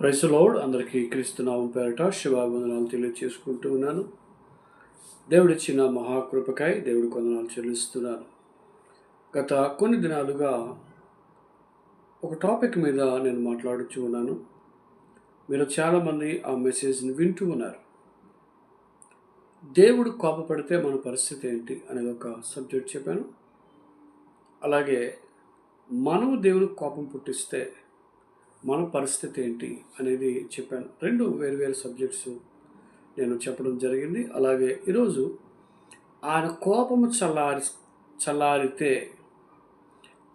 ప్రైసలోడ్ అందరికీ క్రీస్తునామం పేరట శివాభివందనాలు తెలియజేసుకుంటూ ఉన్నాను. దేవుడిచ్చిన మహాకృపకై దేవుడి కొందనాలు చెల్లిస్తున్నాను. గత కొన్ని దినాలుగా ఒక టాపిక్ మీద నేను మాట్లాడుచు ఉన్నాను. మీరు చాలామంది ఆ మెసేజ్ని వింటూ ఉన్నారు. దేవుడు కోపపడితే మన పరిస్థితి ఏంటి అనేది ఒక సబ్జెక్ట్ చెప్పాను. అలాగే మనము దేవుడికి కోపం పుట్టిస్తే మన పరిస్థితి ఏంటి అనేది చెప్పాను. రెండు వేరు వేరు సబ్జెక్ట్స్ నేను చెప్పడం జరిగింది. అలాగే ఈరోజు ఆయన కోపము చల్లారి చల్లారితే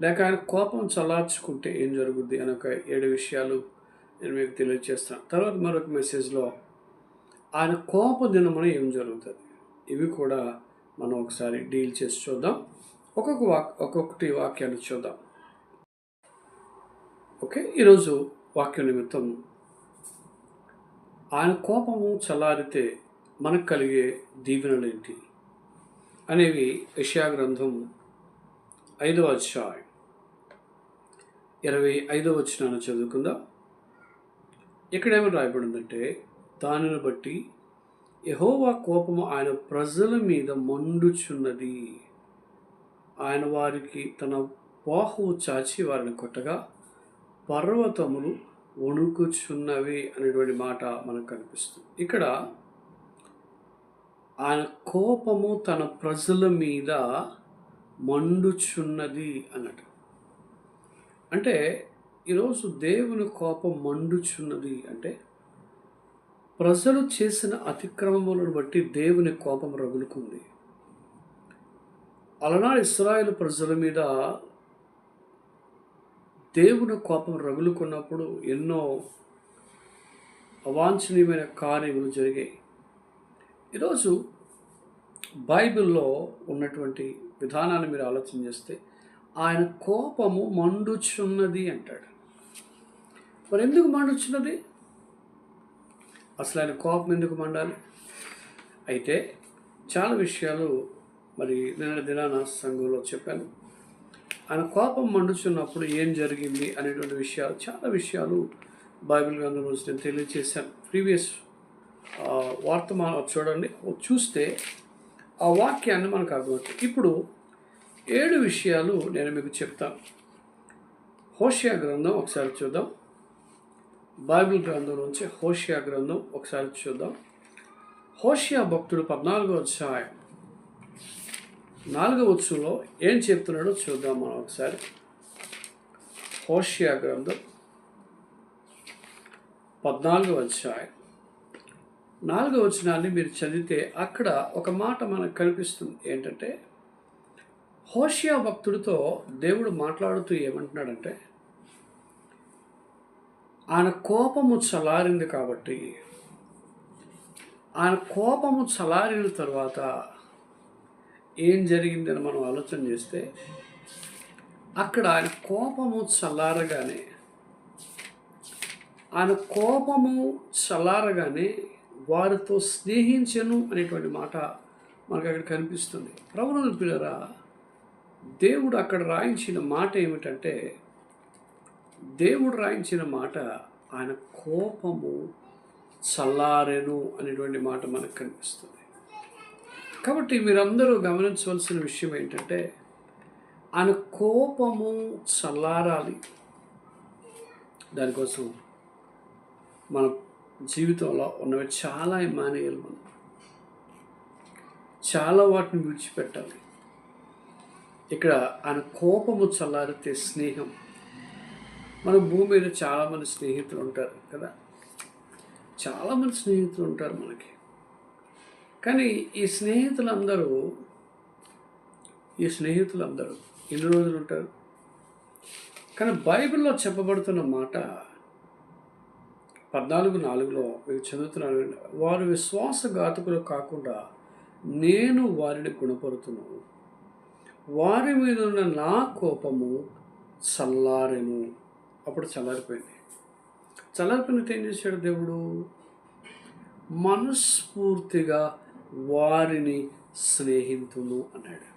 లేక ఆయన కోపం చల్లార్చుకుంటే ఏం జరుగుద్ది అని ఒక ఏడు విషయాలు నేను మీకు తెలియజేస్తాను. తర్వాత మరొక మెసేజ్లో ఆయన కోప దినమున ఏం జరుగుతుంది? ఇవి కూడా మనం ఒకసారి డీల్ చేసి చూద్దాం. ఒక్కొక్క వాక్ ఒక్కొక్కటి వాక్యాలు చూద్దాం. ఓకే ఈరోజు వాక్య నిమిత్తం ఆయన కోపము చల్లారితే మనకు కలిగే దీవెనలేంటి అనేవి యషయా గ్రంథం ఐదవ అధ్యాయం ఇరవై ఐదవ వచ్చినాను చదువుకుందాం. ఇక్కడేమో రాయబడిందంటే దానిని బట్టి యహోవా కోపము ఆయన ప్రజల మీద మండుచున్నది. ఆయన వారికి తన బాహువు చాచి వారిని కొట్టగా పర్వతములు వణుకుచున్నవి అనేటువంటి మాట మనకు కనిపిస్తుంది. ఇక్కడ ఆయన కోపము తన ప్రజల మీద మండుచున్నది అన్నట్టు. అంటే ఈరోజు దేవుని కోపం మండుచున్నది అంటే ప్రజలు చేసిన అతిక్రమములను బట్టి దేవుని కోపం రగులుకుంది. అలనాడు ఇస్రాయేల్ ప్రజల మీద దేవుని కోపం రగులుకున్నప్పుడు ఎన్నో అవాంఛనీయమైన కార్యములు జరిగాయి. ఈరోజు బైబిల్లో ఉన్నటువంటి విధానాన్ని మీరు ఆలోచన చేస్తే ఆయన కోపము మండుచున్నది అంటాడు. మరి ఎందుకు మండుచున్నది? అసలు ఆయన కోపం ఎందుకు మండాలి? అయితే చాలా విషయాలు మరి నిన్న దినాన సంఘంలో చెప్పాను. ఆయన కోపం మండుచున్నప్పుడు ఏం జరిగింది అనేటువంటి విషయాలు చాలా విషయాలు బైబిల్ గ్రంథం నుంచి నేను తెలియజేశాను ప్రీవియస్ వర్తమానం చూడండి. చూస్తే ఆ వాక్యాన్ని మనకు అర్థమవుతుంది. ఇప్పుడు ఏడు విషయాలు నేను మీకు చెప్తాను. హోషియా గ్రంథం ఒకసారి చూద్దాం. బైబిల్ గ్రంథం నుంచి హోషియా గ్రంథం ఒకసారి చూద్దాం. హోషియా భక్తుడు పద్నాలుగో అధ్యాయం నాలుగవ వచ్చంలో ఏం చెప్తున్నాడో చూద్దాం మనం ఒకసారి. హోషియా గ్రంథం పద్నాలుగవ అధ్యాయం. నాలుగవ వచనాన్ని మీరు చదివితే అక్కడ ఒక మాట మనకు కనిపిస్తుంది. ఏంటంటే హోషియా భక్తుడితో దేవుడు మాట్లాడుతూ ఏమంటున్నాడంటే ఆయన కోపము చలారింది కాబట్టి ఆయన కోపము చలారిన తర్వాత ఏం జరిగిందని మనం ఆలోచన చేస్తే అక్కడ ఆయన కోపము చల్లారగానే ఆయన కోపము చల్లారగానే వారితో స్నేహించను అనేటువంటి మాట మనకు అక్కడ కనిపిస్తుంది. ప్రవణులు పిల్లరా దేవుడు అక్కడ రాయించిన మాట ఏమిటంటే దేవుడు రాయించిన మాట ఆయన కోపము చల్లారెను అనేటువంటి మాట మనకు కనిపిస్తుంది. కాబట్టి మీరందరూ గమనించవలసిన విషయం ఏంటంటే ఆయన కోపము చల్లారాలి. దానికోసం మన జీవితంలో ఉన్నవి చాలా మానేయాలి మనం. చాలా వాటిని విడిచిపెట్టాలి. ఇక్కడ ఆయన కోపము చల్లారితే స్నేహం. మన భూమి మీద చాలామంది స్నేహితులు ఉంటారు కదా. చాలామంది స్నేహితులు ఉంటారు మనకి. కానీ ఈ స్నేహితులందరూ ఈ స్నేహితులందరూ ఎన్ని రోజులు ఉంటారు? కానీ బైబిల్లో చెప్పబడుతున్న మాట పద్నాలుగు నాలుగులో మీకు చదువుతున్నాను వారు విశ్వాసఘాతకులు కాకుండా నేను వారిని గుణపడుతున్నాను వారి మీద ఉన్న నా కోపము చల్లారెను. అప్పుడు చల్లారిపోయింది. చల్లారిపోయినట్టు ఏం చేశాడు దేవుడు? మనస్ఫూర్తిగా వారిని స్నేహితును అన్నాడు.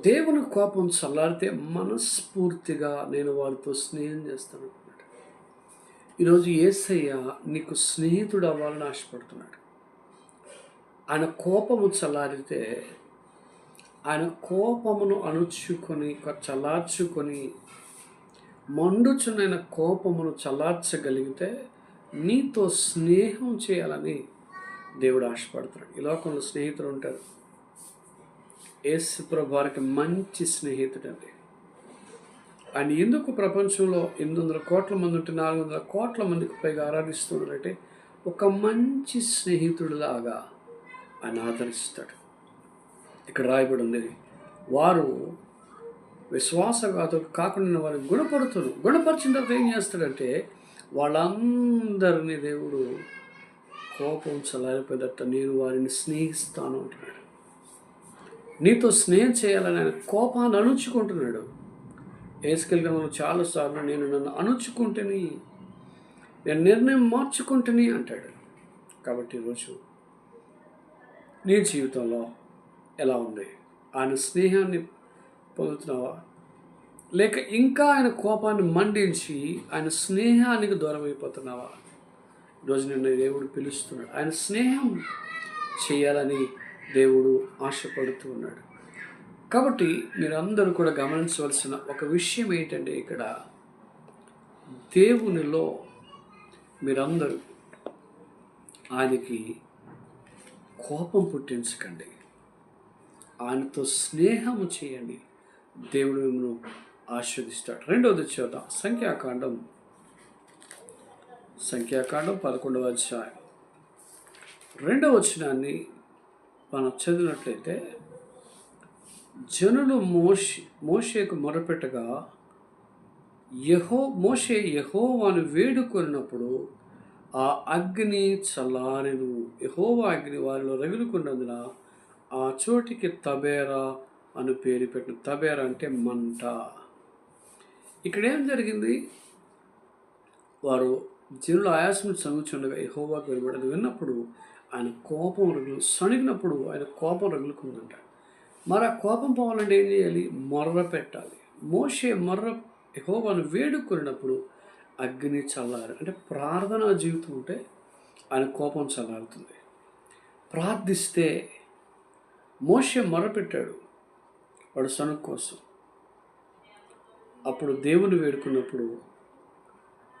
దేవుని కోపం చల్లారితే మనస్ఫూర్తిగా నేను వారితో స్నేహం చేస్తాను అన్నాడు. ఈరోజు ఏసయ్య నీకు స్నేహితుడు అవ్వాలని ఆశపడుతున్నాడు. ఆయన కోపము చల్లారితే ఆయన కోపమును అణుచుకొని చల్లార్చుకొని మండుచునైన కోపమును చల్లార్చగలిగితే నీతో స్నేహం చేయాలని దేవుడు ఆశపడతాడు. ఈ లోకంలో స్నేహితులు ఉంటారు. యేసు ప్రభు వారికి మంచి స్నేహితుడు అండి ఆయన ఎందుకు ప్రపంచంలో ఎనిమిది వందల కోట్ల మంది ఉంటే నాలుగు వందల కోట్ల మందికి పైగా ఆరాధిస్తున్నారంటే ఒక మంచి స్నేహితుడిలాగా ఆయన ఆదరిస్తాడు. ఇక్కడ రాయబడి ఉంది వారు విశ్వాసఘాతులు కాకుండా వారిని గుణపడుతున్నారు. గుణపరిచిన తర్వాత ఏం చేస్తాడంటే వాళ్ళందరినీ దేవుడు కోపం చల్లారిపోయేటట్టు నేను వారిని స్నేహిస్తాను అంటున్నాడు. నీతో స్నేహం చేయాలని ఆయన కోపాన్ని అణుచుకుంటున్నాడు. ఏసుకెళ్ళిన చాలాసార్లు నేను నన్ను అణుచుకుంటేని నేను నిర్ణయం మార్చుకుంటేని అంటాడు. కాబట్టి ఈరోజు నీ జీవితంలో ఎలా ఉంది? ఆయన స్నేహాన్ని పొందుతున్నావా? లేక ఇంకా ఆయన కోపాన్ని మండించి ఆయన స్నేహానికి దూరం అయిపోతున్నావా ఈరోజు నిన్న దేవుడు పిలుస్తున్నాడు. ఆయన స్నేహం చేయాలని దేవుడు ఆశపడుతూ ఉన్నాడు. కాబట్టి మీరందరూ కూడా గమనించవలసిన ఒక విషయం ఏంటంటే ఇక్కడ దేవునిలో మీరందరూ ఆయనకి కోపం పుట్టించకండి. ఆయనతో స్నేహము చేయండి. దేవుడు మిమ్మల్ని ఆస్వాదిస్తాడు రెండవది చూద్దాం సంఖ్యాకాండం సంఖ్యాకాండం పదకొండవ అధ్యాయం. రెండవ వచనాన్ని మనం చదివినట్లయితే జనులు మోషే మోషేకు మొరపెట్టగా యహో మోషే యహోవాను వేడుకొనినప్పుడు ఆ అగ్ని చల్లారెను. యహోవా అగ్ని వారిలో రగులుకున్నందున ఆ చోటికి తబేరా అని పేరు పెట్టిన తబేరా అంటే మంట. ఇక్కడ ఏం జరిగింది? వారు జనులు ఆయాసం చదువుచుండగా యహోవాకు వినబడదు విన్నప్పుడు ఆయన కోపం రగులు సణిగినప్పుడు ఆయన కోపం రగులుకుందంట. మరి ఆ కోపం పోవాలంటే ఏం చేయాలి? మొర్ర పెట్టాలి. మోసే మొర్ర యహోవాను వేడుకున్నప్పుడు అగ్ని చల్లారు అంటే ప్రార్థనా జీవితం ఉంటే ఆయన కోపం చల్లారుతుంది. ప్రార్థిస్తే మోసే మొరపెట్టాడు వాడు సనుక్ కోసం. అప్పుడు దేవుని వేడుకున్నప్పుడు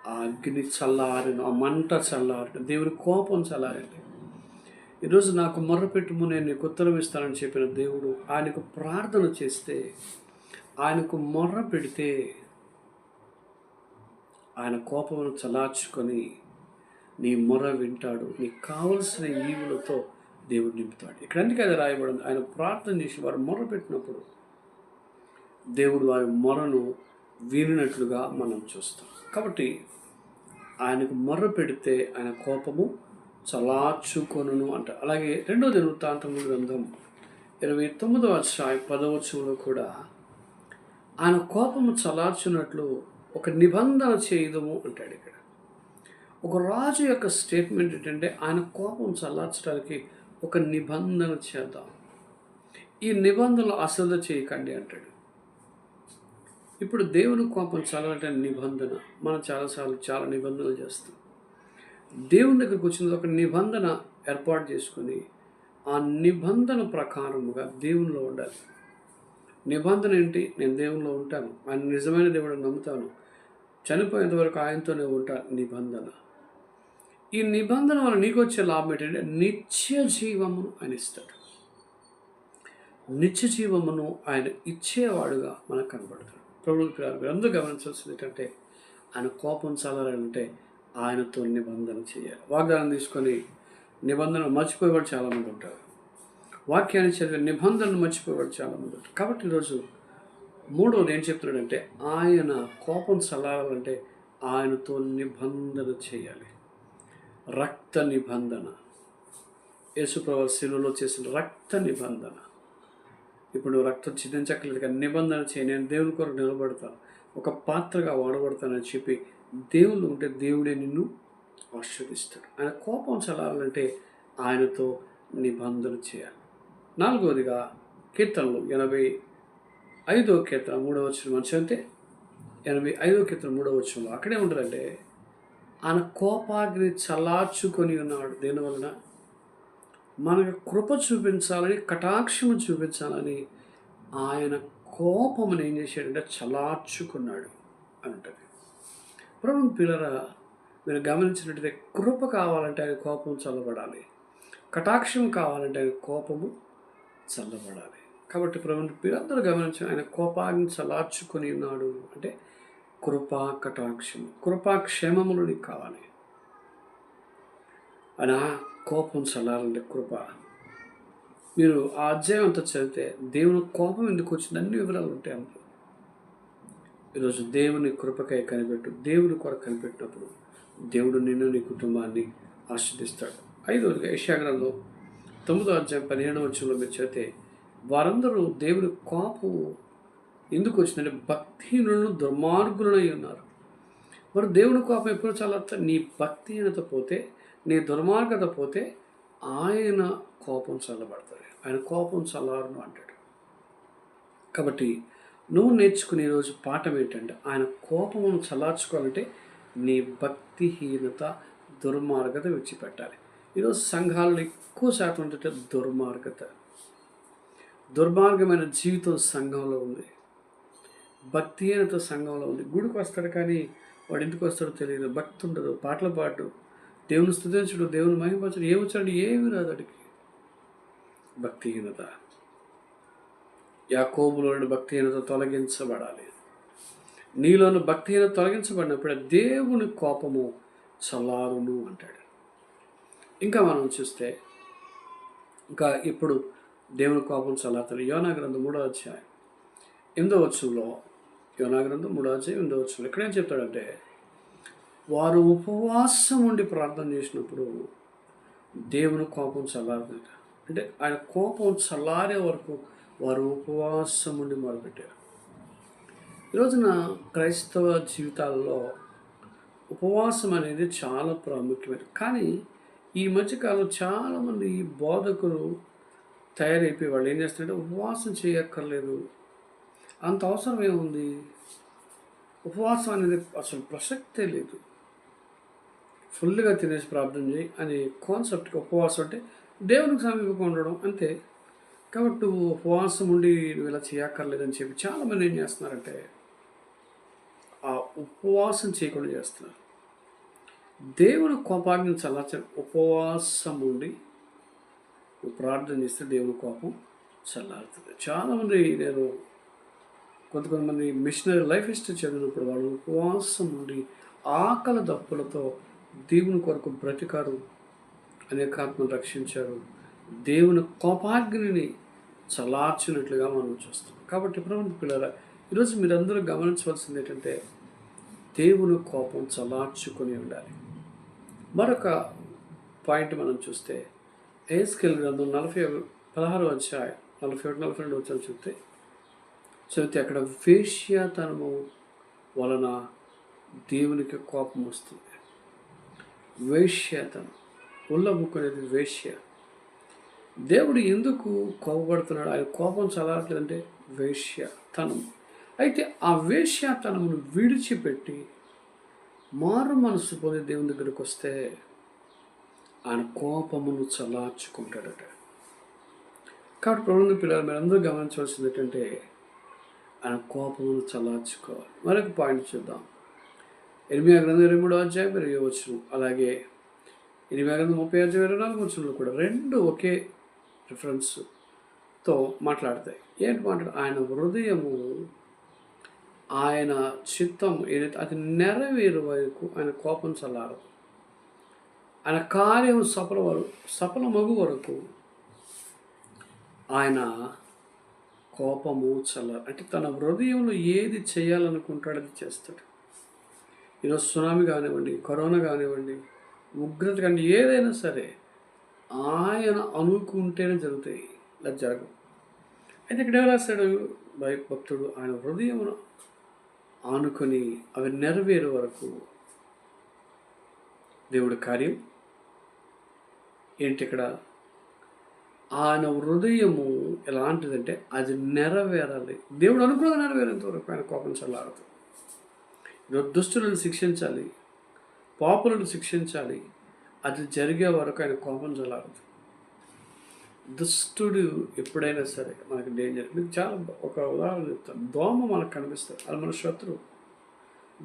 ఆ అగ్ని చల్లారను ఆ మంట చల్లారను దేవుని కోపం చల్లారండి ఈరోజు నాకు మొర్రపెట్టుము నేను నీకు ఉత్తరం ఇస్తానని చెప్పిన దేవుడు ఆయనకు ప్రార్థన చేస్తే ఆయనకు మొర్ర పెడితే ఆయన కోపమును చలార్చుకొని నీ మొర వింటాడు. నీకు కావలసిన ఈవులతో దేవుడు నింపుతాడు. ఇక్కడ అందుకే అది రాయబడింది. ఆయన ప్రార్థన చేసి వారు మొర పెట్టినప్పుడు దేవుడు వారి మొరను వీలినట్లుగా మనం చూస్తాం. కాబట్టి ఆయనకు మొర్ర పెడితే ఆయన కోపము చలాచుకొనును అంట. అలాగే రెండో దినవృత్తాంతముల గ్రంథం ఇరవై తొమ్మిదవ అధ్యాయ పదవచనంలో కూడా ఆయన కోపము చలార్చున్నట్లు ఒక నిబంధన చేయదము అంటాడు ఇక్కడ. ఒక రాజు యొక్క స్టేట్మెంట్ ఏంటంటే ఆయన కోపం చల్లార్చడానికి ఒక నిబంధన చేద్దాం. ఈ నిబంధనలు అశ్రద్ధ చేయకండి అంటాడు. ఇప్పుడు దేవుని కోపం చల్లాలంటే నిబంధన. మనం చాలాసార్లు చాలా నిబంధనలు చేస్తాం. దేవుని దగ్గరకు వచ్చిన ఒక నిబంధన ఏర్పాటు చేసుకొని ఆ నిబంధన ప్రకారముగా దేవునిలో ఉండాలి. నిబంధన ఏంటి? నేను దేవునిలో ఉంటాను. ఆయన నిజమైన దేవుడు నమ్ముతాను. చనిపోయేంత వరకు ఆయనతోనే ఉంటాను నిబంధన. ఈ నిబంధన వల్ల నీకు వచ్చే లాభం ఏంటంటే నిత్య జీవమును ఆయన ఇస్తాడు. నిత్య జీవమును ఆయన ఇచ్చేవాడుగా మనకు కనబడతాడు. ప్రభు మీరు అందరూ గమనించాల్సింది ఏంటంటే ఆయన కోపం చాలాలంటే ఆయనతో నిబంధన చేయాలి. వాగ్దానం తీసుకొని నిబంధన మర్చిపోయేవాడు చాలామంది ఉంటారు. వాక్యాన్ని చదివే నిబంధనలు మర్చిపోయేవాడు చాలామంది ఉంటారు. కాబట్టి ఈరోజు మూడవది ఏం చెప్తున్నాడంటే ఆయన కోపం చల్లాలంటే ఆయనతో నిబంధన చేయాలి. రక్త నిబంధన. యేసుప్రభు శిలువలో చేసిన రక్త నిబంధన. ఇప్పుడు రక్తం చిందించక్కర్లేదు కానీ నిబంధన చేయి నేను దేవుని కొరకు నిలబడతాను. ఒక పాత్రగా వాడబడతానని చెప్పి దేవుళ్ళు ఉంటే దేవుడే నిన్ను ఆశీర్దిస్తాడు ఆయన కోపం చలాలంటే ఆయనతో నిబంధన చేయాలి. నాలుగవదిగా కీర్తనలు ఎనభై ఐదో కీర్తన మూడవ వచ్చిన మనిషి అంటే ఎనభై ఐదో కీర్తన మూడవ వచ్చంలో అక్కడే ఉంటుందంటే ఆయన కోపాగ్ని చల్లార్చుకొని ఉన్నాడు. దేనివలన మనకు కృప చూపించాలని కటాక్షము చూపించాలని ఆయన కోపమును ఏం చేశాడంటే చలార్చుకున్నాడు అంటది ప్రభు పిల్లరా మీరు గమనించినట్టయితే కృప కావాలంటే ఆయన కోపం చల్లబడాలి. కటాక్షం కావాలంటే ఆయన కోపము చల్లబడాలి. కాబట్టి ప్రభు పిల్లందరూ గమనించిన ఆయన కోపాన్ని చల్లార్చుకొని ఉన్నాడు అంటే కృపా కటాక్షం కృపా క్షేమములు నీకు కావాలి. అనా కోపం చల్లాలంటే కృప. మీరు ఆ అధ్యాయం అంతా చదివితే దేవుని కోపం ఎందుకు వచ్చింది? అన్ని వివరాలు ఉంటాయి అందులో. ఈరోజు దేవుని కృపకై కనిపెట్టు దేవుని కొరకు కనిపెట్టినప్పుడు దేవుడు నిన్ను నీ కుటుంబాన్ని ఆస్వాదిస్తాడు ఐదవదిగా యశాగ్రంథం తొమ్మిదో అధ్యాయం పదిహేడవ వచ్చంలో మీరు చదివితే వారందరూ దేవుని కోపం ఎందుకు వచ్చిందంటే భక్తిహీనులను దుర్మార్గులనై ఉన్నారు. మరి దేవుని కోపం ఎప్పుడు చాలా నీ భక్తిహీనత పోతే నీ దుర్మార్గత పోతే ఆయన కోపం చల్లబడతాడు. ఆయన కోపం చల్లవరను అంటాడు. కాబట్టి నువ్వు నేర్చుకునే రోజు పాఠం ఏంటంటే ఆయన కోపమును చల్లార్చుకోవాలంటే నీ భక్తిహీనత దుర్మార్గత విడిచిపెట్టాలి. ఈరోజు సంఘాలలో ఎక్కువ శాతం ఏంటంటే దుర్మార్గత. దుర్మార్గమైన జీవితం సంఘంలో ఉంది. భక్తిహీనత సంఘంలో ఉంది. గుడికి వస్తాడు కానీ వాడు ఎందుకు వస్తాడో తెలియదు. భక్తి ఉండదు. పాటలు పాడు. దేవుని స్థుతించడు దేవుని మహిమపరచడు. ఏమొచ్చాడు ఏమి రాదు అడిగి భక్తిహీనత. యాకోబులోని భక్తిహీనత తొలగించబడాలి. నీలోని భక్తిహీనత తొలగించబడినప్పుడు దేవుని కోపము చల్లారును అంటాడు. ఇంకా మనం చూస్తే ఇంకా ఇప్పుడు దేవుని కోపం చల్లారుతాడు. యోనా గ్రంథం మూడో అధ్యాయం. ఎనిమిదో వచ్చంలో యోనా గ్రంథం మూడో అధ్యాయం ఎనిమిదో వచ్చంలో ఇక్కడేం చెప్తాడంటే వారు ఉపవాసం ఉండి ప్రార్థన చేసినప్పుడు దేవుని కోపం చల్లారుతుంది అంటే ఆయన కోపం చల్లారే వరకు వారు ఉపవాసం ఉండి మొదలుపెట్టారు ఈ రోజున క్రైస్తవ జీవితాల్లో ఉపవాసం అనేది చాలా ప్రాముఖ్యమైనది. కానీ ఈ మధ్యకాలం చాలామంది బోధకులు తయారైపోయి వాళ్ళు ఏం చేస్తారంటే ఉపవాసం చేయక్కర్లేదు. అంత అవసరం ఏముంది ఉపవాసం అనేది అసలు ప్రసక్తే లేదు. ఫుల్గా తినేసి ప్రార్థన చేయి అనే కాన్సెప్ట్కి ఉపవాసం అంటే దేవునికి సమీపంగా ఉండడం అంతే. కాబట్టి నువ్వు ఉపవాసం ఉండి నువ్వు ఇలా చేయక్కర్లేదని చెప్పి చాలామంది ఏం చేస్తున్నారంటే ఆ ఉపవాసం చేయకుండా చేస్తున్నారు. దేవుని కోపాన్ని చల్లార్చ ఉపవాసం ఉండి నువ్వు ప్రార్థన చేస్తే దేవుని కోపం చల్లారుతుంది. చాలామంది నేను కొంత కొంతమంది మిషనరీ లైఫ్ హిస్టరీ చదివినప్పుడు వాళ్ళు ఉపవాసం ఉండి ఆకలి దప్పులతో దేవుని కొరకు బ్రతికారు. అనేక ఆత్మను రక్షించారు. దేవుని కోపాగ్నిని చలార్చినట్లుగా మనం చూస్తాం కాబట్టి ప్రభుత్వ పిల్లల ఈరోజు మీరందరూ గమనించవలసింది ఏంటంటే దేవుని కోపం చలార్చుకొని ఉండాలి. మరొక పాయింట్ మనం చూస్తే ఏస్కెల్ గ్రంథం నలభై పదహారు అధ్యాయం నలభై ఒకటి నలభై రెండు వచ్చాను చూస్తే చదివితే అక్కడ వేష్యాతనము వలన దేవునికి కోపం వస్తుంది. వేశ్యాతనం. ఉల్లబుక్కునేది వేశ్య. దేవుడు ఎందుకు కోపడుతున్నాడు ఆయన కోపం చదవట్లేదంటే వేశ్యతనం. అయితే ఆ వేష్యతనమును విడిచిపెట్టి మారు మనసు పొంది దేవుని దగ్గరికి వస్తే ఆయన కోపమును చల్లార్చుకుంటాడట. కాబట్టి ప్రభుత్వ పిల్లలు మీరందరూ గమనించవలసింది ఏంటంటే ఆయన కోపమును చల్లార్చుకోవాలి. మరొక పాయింట్ చూద్దాం. ఎనిమిది గ్రంథం ఇరవై మూడో అధ్యాయం ఇరవై వచ్చిన అలాగే ఎనిమిది గ్రంథం ముప్పై అధ్యాయం ఇరవై నాలుగు వచ్చులు కూడా రెండు ఒకే రిఫరెన్స్తో మాట్లాడతాయి. ఏంటి మాట్లాడు? ఆయన హృదయము ఆయన చిత్తం ఏదైతే అది నెరవేరు వరకు ఆయన కోపం చల్లారు ఆయన కార్యం సఫల వరకు సఫల మగు వరకు ఆయన కోపము చల్లారు అంటే తన హృదయంలో ఏది చేయాలనుకుంటాడో అది చేస్తాడు. ఈరోజు సునామీ కానివ్వండి కరోనా కానివ్వండి ఉగ్రత కానీ ఏదైనా సరే ఆయన అనుకుంటేనే జరుగుతాయి. అది జరగవు. అయితే ఇక్కడ ఏం రాస్తాడు భయ భక్తుడు? ఆయన హృదయమును ఆనుకొని అవి నెరవేరు వరకు దేవుడి కార్యం ఏంటి ఇక్కడ? ఆయన హృదయము ఎలాంటిదంటే అది నెరవేరాలి. దేవుడు అనుకున్నది నెరవేరేంతవరకు ఆయన కోపం చల్లారదు. దుష్టులను శిక్షించాలి. పాపులను శిక్షించాలి. అది జరిగే వరకు ఆయన కోపం చల్లారదు దుష్టుడు ఎప్పుడైనా సరే మనకి డేంజర్ మీకు చాలా ఒక ఉదాహరణ చెప్తాను. దోమ మనకు కనిపిస్తుంది. అది మన శత్రువు.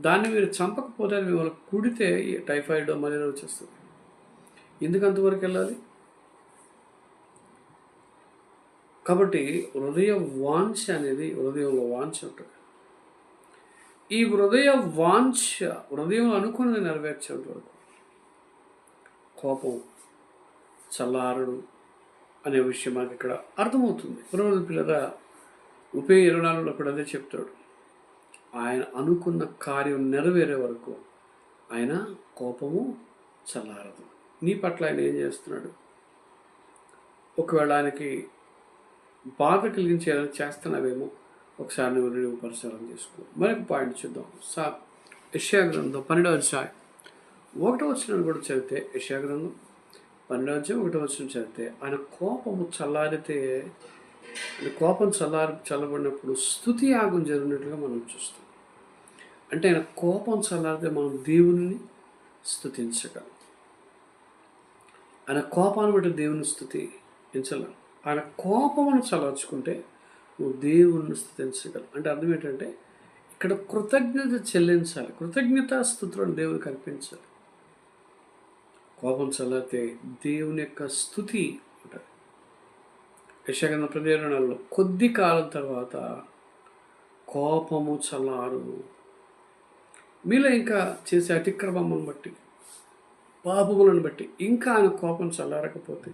దాన్ని మీరు చంపకపోతే మిమ్మల్ని కుడితే టైఫాయిడ్ మలేరియా వచ్చేస్తుంది. ఎందుకు అంతవరకు వెళ్ళాలి? కాబట్టి హృదయ వాంఛ అనేది హృదయంలో వాంఛ ఉంటుంది. ఈ హృదయ వాంఛ హృదయం అనుకున్నది నెరవేర్చేంత వరకు కోపం చల్లారడు అనే విషయం మనకి ఇక్కడ అర్థమవుతుంది. పురోగతి పిల్లరా ఉపే ఇరవై నాలుగులో కూడా అదే చెప్తాడు. ఆయన అనుకున్న కార్యం నెరవేరే వరకు ఆయన కోపము చల్లారదు. నీ పట్ల ఆయన ఏం చేస్తున్నాడు? ఒకవేళ ఆయనకి బాధ కలిగించేలా చేస్తున్నావేమో ఒకసారి నువ్వు నువ్వు పరిశీలన చేసుకో. మరొక పాయింట్ చూద్దాం. సా యష్యా గ్రంథం పన్నెండవ అధ్యాయం. ఒకటో వచ్చిన కూడా చదివితే యష్యా గ్రంథం పన్నెండవ అధ్యాయం ఒకటో వచ్చిన చదివితే ఆయన కోపము చల్లారితే ఆయన కోపం చల్లారి చల్లబడినప్పుడు స్థుతి యాగం జరిగినట్లుగా మనం చూస్తాం. అంటే ఆయన కోపం చల్లారితే మనం దేవుని స్థుతించగలం. ఆయన కోపాన్ని బట్టి దేవుని స్థుతి ఆయన కోపమును చల్లార్చుకుంటే నువ్వు దేవుణ్ణి స్థుతించగలవు అంటే అర్థం ఏంటంటే ఇక్కడ కృతజ్ఞత చెల్లించాలి. కృతజ్ఞతా స్థుతులను దేవుని కల్పించాలి. కోపం చల్లారితే దేవుని యొక్క స్థుతి ఉంటుంది. యశగంధ ప్రదేరణలో కొద్ది కాలం తర్వాత కోపము చల్లారు. మీలో ఇంకా చేసే అతిక్రమం బట్టి పాపములను బట్టి ఇంకా ఆయన కోపం చల్లారకపోతే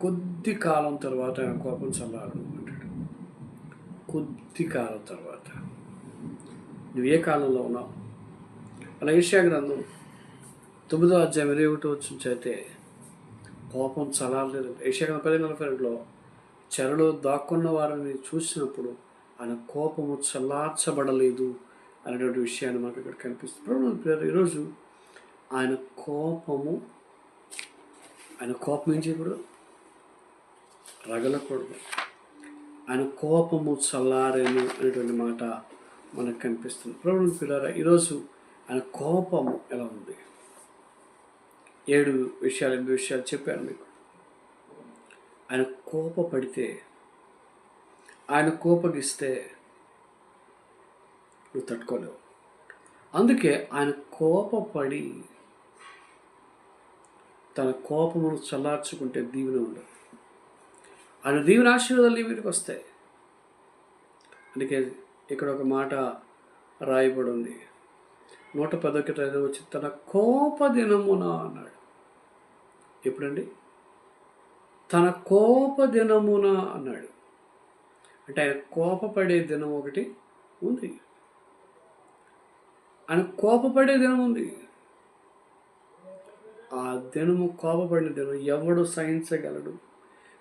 కొద్ది కాలం తర్వాత ఆయన కోపం చల్లారు అంటాడు. కొద్ది కాలం తర్వాత. నువ్వు ఏ కాలంలో ఉన్నావు? అలా ఈర్ష్యా గ్రంథం తొమ్మిదో అధ్యాయం ఇరవై ఒకటో వచ్చిన చేతే కోపం చల్లారలేదు ఈర్ష్యా గ్రంథం పది నలభై రెండులో చెరలో దాక్కున్న వారిని చూసినప్పుడు ఆయన కోపము చల్లార్చబడలేదు అనేటువంటి విషయాన్ని మనకు ఇక్కడ కనిపిస్తుంది. ఈరోజు ఆయన కోపము ఆయన కోపం ఏం చేయకూడదు? రగలకూడదు. ఆయన కోపము చల్లారేను అనేటువంటి మాట మనకు కనిపిస్తుంది. ప్రభు పిల్లరా ఈరోజు ఆయన కోపము ఎలా ఉంది? ఏడు విషయాలు ఎనిమిది విషయాలు చెప్పాను మీకు. ఆయన కోపపడితే ఆయన కోపగిస్తే నువ్వు తట్టుకోలేవు. అందుకే ఆయన కోపపడి తన కోపమును చల్లార్చుకుంటే దీవెన ఉండదు. ఆయన దీవెన ఆశీర్వాదాలు నీ మీదకి వస్తాయి. అందుకే ఇక్కడ ఒక మాట రాయబడి ఉంది నూట పదొకటి ఐదో వచ్చి తన కోప దినమున అన్నాడు. ఎప్పుడండి? తన కోప దినమున అన్నాడు. అంటే ఆయన కోపపడే దినం ఒకటి ఉంది. ఆయన కోపపడే దినం ఉంది. ఆ దినము కోపపడిన దినం ఎవడు సహించగలడు?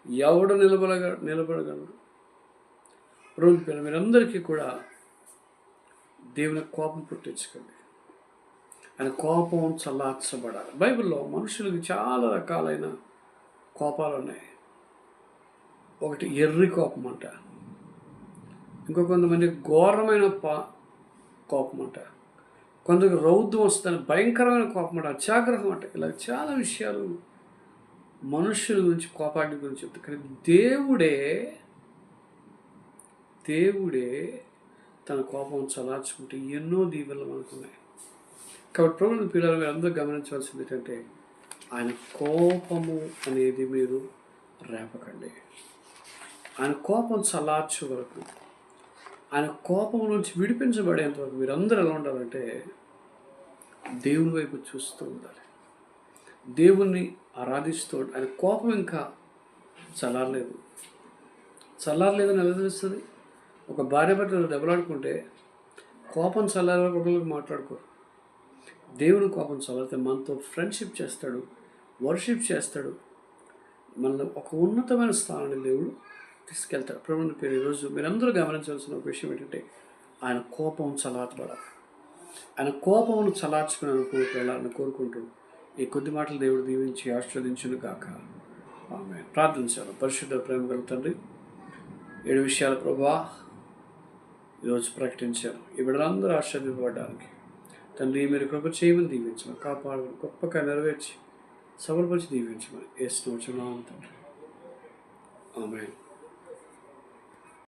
ఎవడు నిలబడగ నిలబడగలడు? రోజు పిల్ల మీరందరికీ కూడా దేవుని కోపం పుట్టించుకోండి. ఆయన కోపం చల్లార్చబడాలి. బైబిల్లో మనుషులకు చాలా రకాలైన కోపాలు ఉన్నాయి. ఒకటి ఎర్రి కోపం అంట. ఇంకో కొంతమంది ఘోరమైన పా కోపం అంట. కొందరికి రౌద్రం వస్తుంది భయంకరమైన కోపం అంట. అత్యాగ్రహం అంట. ఇలా చాలా విషయాలు మనుషుల గురించి కోపాటి గురించి చెప్తారు. కానీ దేవుడే దేవుడే తన కోపం చలార్చుకుంటే ఎన్నో దీవెనలు మనకున్నాయి. కాబట్టి ప్రభుత్వ పిల్లలు మీరు అందరూ గమనించవలసింది ఏంటంటే ఆయన కోపము అనేది మీరు రేపకండి. ఆయన కోపం చలార్చే వరకు ఆయన కోపం నుంచి విడిపించబడేంత వరకు మీరు అందరూ ఎలా ఉండాలంటే దేవుని వైపు చూస్తూ ఉండాలి. దేవుణ్ణి ఆరాధిస్తూ ఆయన కోపం ఇంకా చల్లారలేదు. చల్లారలేదని ఎలా తెలుస్తుంది? ఒక భార్య భర్తలు దెబ్బలాడుకుంటే కోపం చల్లారే వరకు మాట్లాడుకోరు? దేవుని కోపం చల్లారితే మనతో ఫ్రెండ్షిప్ చేస్తాడు వర్షిప్ చేస్తాడు. మనల్ని ఒక ఉన్నతమైన స్థానాన్ని దేవుడు తీసుకెళ్తాడు. ప్రభుత్వ పేరు ఈరోజు మీరందరూ గమనించాల్సిన ఒక విషయం ఏంటంటే ఆయన కోపం చల్లార్చబడాలి ఆయన కోపమును చల్లార్చుకుని అనుకోకు వెళ్ళాలని కోరుకుంటున్నాను ఈ కొద్ది మాటలు దేవుడు దీవించి ఆశ్రవదించును కాక ఆమె ప్రార్థించాను పరిశుద్ధ ప్రేమ గల తండ్రి ఏడు విషయాల ప్రభా ఈరోజు ప్రకటించాను ఈ బిడ్డలందరూ ఆశీర్వదింపబడడానికి. తండ్రి మీరు కృప చేయమని దీవించమని కాపాడమని గొప్పగా నెరవేర్చి సబలపరిచి దీవించమని ఏ వచ్చిన తండ్రి. ఆమె